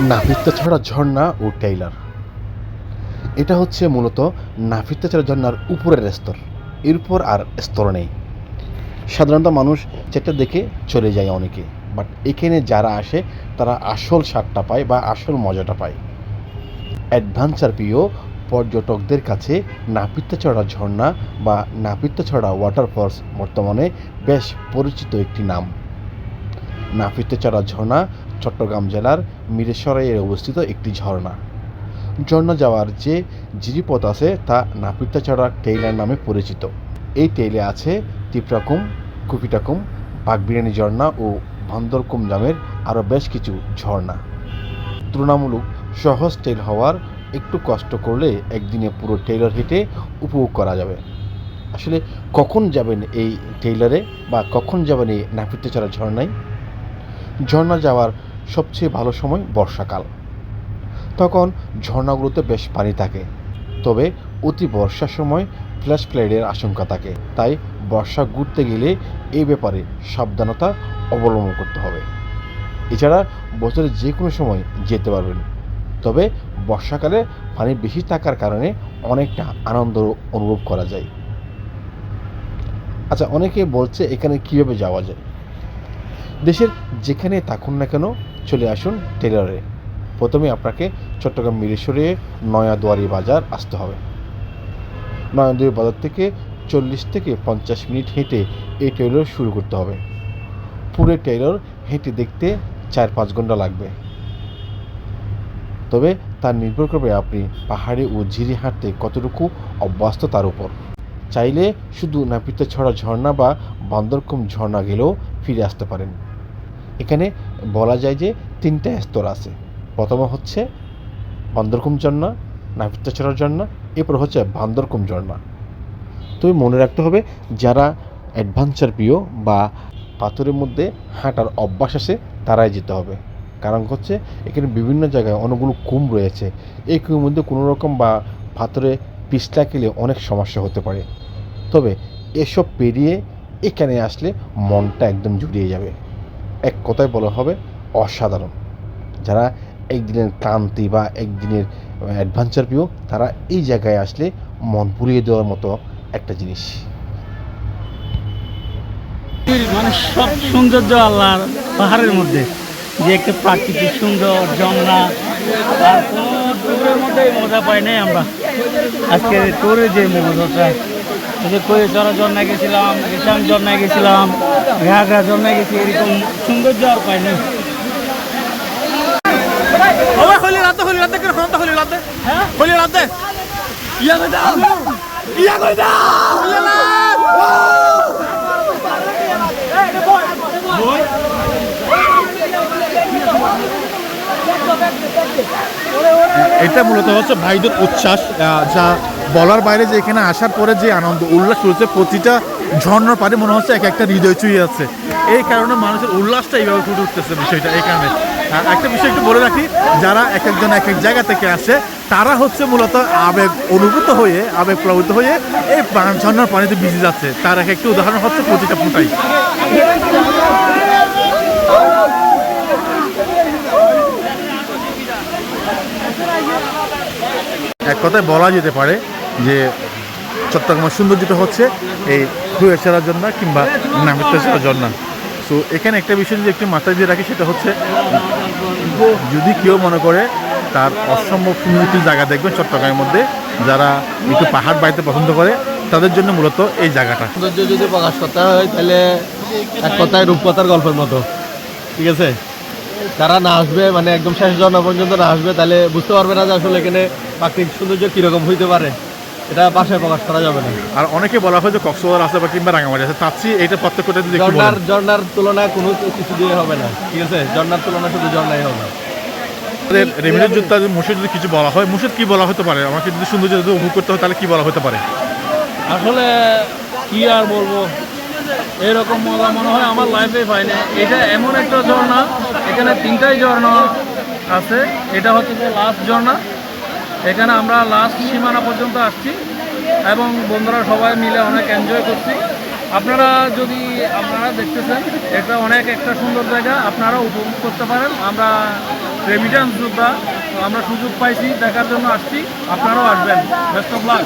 নাফিত্তা ছড়া ঝর্ণা ও টেইলার এটা হচ্ছে মূলত নাফিত্তা ছড়া ঝর্ণার উপরের স্তর। এরপর আর স্তর নেই। সাধারণত মানুষ যেটা দেখে চলে যায় অনেকে, বাট এখানে যারা আসে, তারা আসল স্বাদটা পায় বা আসল মজাটা পায়। অ্যাডভেঞ্চার প্রিয় পর্যটকদের কাছে নাপিত্তাছড়া ঝর্ণা বা নাপিত্তাছড়া ওয়াটারফলস বর্তমানে বেশ পরিচিত একটি নাম। নাপিত্তাছড়া ঝর্ণা চট্টগ্রাম জেলার মিরেশ্বরাইয়ে অবস্থিত একটি ঝর্ণা। ঝর্ণা যাওয়ার যে জিরিপথ আছে তা নাপিত্তাছড়া টেইলার নামে পরিচিত। এই টেইলে আছে তিপ্রাকুম, কুপিটাকুম, বাগবিরানি ঝর্ণা ও ভান্দরকুম নামের আরও বেশ কিছু ঝর্ণা। তুলনামূলক সহজ টেল হওয়ার একটু কষ্ট করলে একদিনে পুরো টেইলর হেঁটে উপভোগ করা যাবে। আসলে কখন যাবেন এই টেইলারে বা কখন যাবেন এই নাপিত্তাছড়া ঝর্ণায়? ঝর্ণা যাওয়ার সবচেয়ে ভালো সময় বর্ষাকাল। তখন ঝর্ণাগুলোতে বেশ পানি থাকে, তবে অতি বর্ষার সময় ফ্ল্যাশ ফ্লাইডের আশঙ্কা থাকে। তাই বর্ষা ঘুরতে গেলে এই ব্যাপারে সাবধানতা অবলম্বন করতে হবে। এছাড়া বছরের যে কোনো সময় যেতে পারবেন। তবে বর্ষাকালে পানি বেশি থাকার কারণে অনেকটা আনন্দ অনুভব করা যায়। আচ্ছা অনেকে বলছে এখানে কীভাবে যাওয়া যায়? দেশের যেখানে থাকুন না কেন চলে আসুন টেলারে প্রথমে আপনাকে চট্টগ্রাম মিরেশ্বরে নয়াদুয়ারি বাজার আসতে হবে। নয়াদুয়ারি বাজার থেকে চল্লিশ থেকে পঞ্চাশ মিনিট হেঁটে এই টেইলর শুরু করতে হবে। পুরো টেইলর হেঁটে দেখতে চার পাঁচ ঘণ্টা লাগবে। তবে তা নির্ভর করবে আপনি পাহাড়ে ও ঝিরি হাঁটতে কতটুকু অভ্যস্ত তার উপর। চাইলে শুধু নাপিতে ছড়া ঝর্ণা বা বান্দরকুম ঝর্ণা গেলেও ফিরে আসতে পারেন। এখানে বলা যায় যে তিনটা স্তর আছে। প্রথম হচ্ছে বান্দরকুম ঝর্ণা নাপিতে ছড়া ঝর্ণা, এরপর হচ্ছে বান্দরকুম ঝর্ণা। তবে মনে রাখতে হবে, যারা অ্যাডভেঞ্চার প্রিয় বা পাথরের মধ্যে হাঁটার অভ্যাস আছে, তারাই যেতে হবে। কারণ হচ্ছে, এখানে বিভিন্ন জায়গায় অনেকগুলো কুম রয়েছে। এই কুমের মধ্যে কোনো রকম বা পাথরে পিছলা খেলে অনেক সমস্যা হতে পারে। তবে এসব পেরিয়ে এখানে আসলে মনটা একদম জুড়িয়ে যাবে। এক কথায় বলা হবে অসাধারণ। যারা একদিনের ক্লান্তি বা একদিনের অ্যাডভেঞ্চার প্রিয়, তারা এই জায়গায় আসলে মন পুড়িয়ে দেওয়ার মতো একটা জিনিস। মানে সব সৌন্দর্য আল্লাহর পাহাড়ের মধ্যে। যে একটা প্রাকৃতিক সুন্দর ঝর্ণা আর কোনো মধ্যে মজা পাই নাই আমরা। আজকে ট্যুরে যে মজাটা যে কয়ে গেছিলাম রেশাং ঝর্ণায় গেছিলাম ঘাগরা ঝর্ণায় গেছি এরকম সৌন্দর্য আর পাই নাই। হলি রাতে হলি রাতে কেন ফোনটা হলি রাতে হ্যাঁ? হলি রাতে ইয়া কই দাও? ইয়া কই দাও? এটা মূলত হচ্ছে ভাইদের উচ্ছ্বাস যা বলার বাইরে যে এখানে আসার পরে যে আনন্দ, উল্লাস রয়েছে প্রতিটা ঝর্ণার পারে মনে হচ্ছে এক একটা হৃদয় চুই আছে। এই কারণে মানুষের উল্লাসটা এইভাবে ফুটে উঠতেছে বিষয়টা এই কারণে। আর একটা বিষয় একটু বলে রাখি, যারা এক একজন এক এক জায়গা থেকে আসে, তারা হচ্ছে মূলত আবেগ অনুভূত হয়ে, আবেগ প্রভূত হয়ে এই ঝর্ণার পানিতে ভিজে যাচ্ছে। তার এক একটি উদাহরণ হচ্ছে প্রতিটা ফুটাই। এক কথায় বলা যেতে পারে যে চট্টগ্রামের সৌন্দর্যটা হচ্ছে এই ছাড়ার জন্য কিংবা নামিত ছাড়ার জন্য সো এখানে একটা বিষয় যদি একটু মাথায় দিয়ে রাখি, সেটা হচ্ছে যদি কেউ মনে করে তার অসম্ভব সুন্দর জায়গা দেখবেন চট্টগ্রামের মধ্যে, যারা একটু পাহাড় বাড়িতে পছন্দ করে, তাদের জন্য মূলত এই জায়গাটা। সৌন্দর্য যদি প্রকাশ করতে হয়, তাহলে এক কথায় রূপকথার গল্পের মতো। ঠিক আছে? যারা না আসবে মানে একদম শেষ জন্ম পর্যন্ত না আসবে, তাহলে বুঝতে পারবে না যে আসলে এখানে প্রাকৃতিক সৌন্দর্য কীরকম হইতে পারে। এটা ভাষায় প্রকাশ করা যাবে না। আর অনেকে বলা হয় যে কক্সবাজার আছে বা কিংবা রাঙামাটি আছে তার চেয়ে এটা প্রত্যেকটা যদি বলেন। ঝর্নার তুলনা কোনো কিছু দিয়ে হবে না ঠিক আছে? ঝর্নার তুলনা শুধু ঝর্নাই হবে। রেমিনের যুদ্ধ মুর্শিদ যদি কিছু বলা হয় মুর্শিদ কি বলা হতে পারে? আমাকে যদি সৌন্দর্য যদি উপভোগ করতে হয় তাহলে কি বলা হতে পারে? আসলে কি আর বলব? এরকম মজা মনে হয় আমার লাইফে পাইনি এটা এমন একটা ঝর্ণা এখানে তিনটাই ঝর্ণা আছে। এটা হচ্ছে লাস্ট ঝর্ণা। এখানে আমরা লাস্ট সীমানা পর্যন্ত আসছি এবং বন্ধুরা সবাই মিলে অনেক এনজয় করছি। আপনারা যদি আপনারা দেখতেছেন, এটা অনেক একটা সুন্দর জায়গা আপনারা উপভোগ করতে পারেন। আমরা রেমিটান্স যোদ্ধা আমরা সুযোগ পাইছি, দেখার জন্য আসছি। আপনারাও আসবেন। Best of luck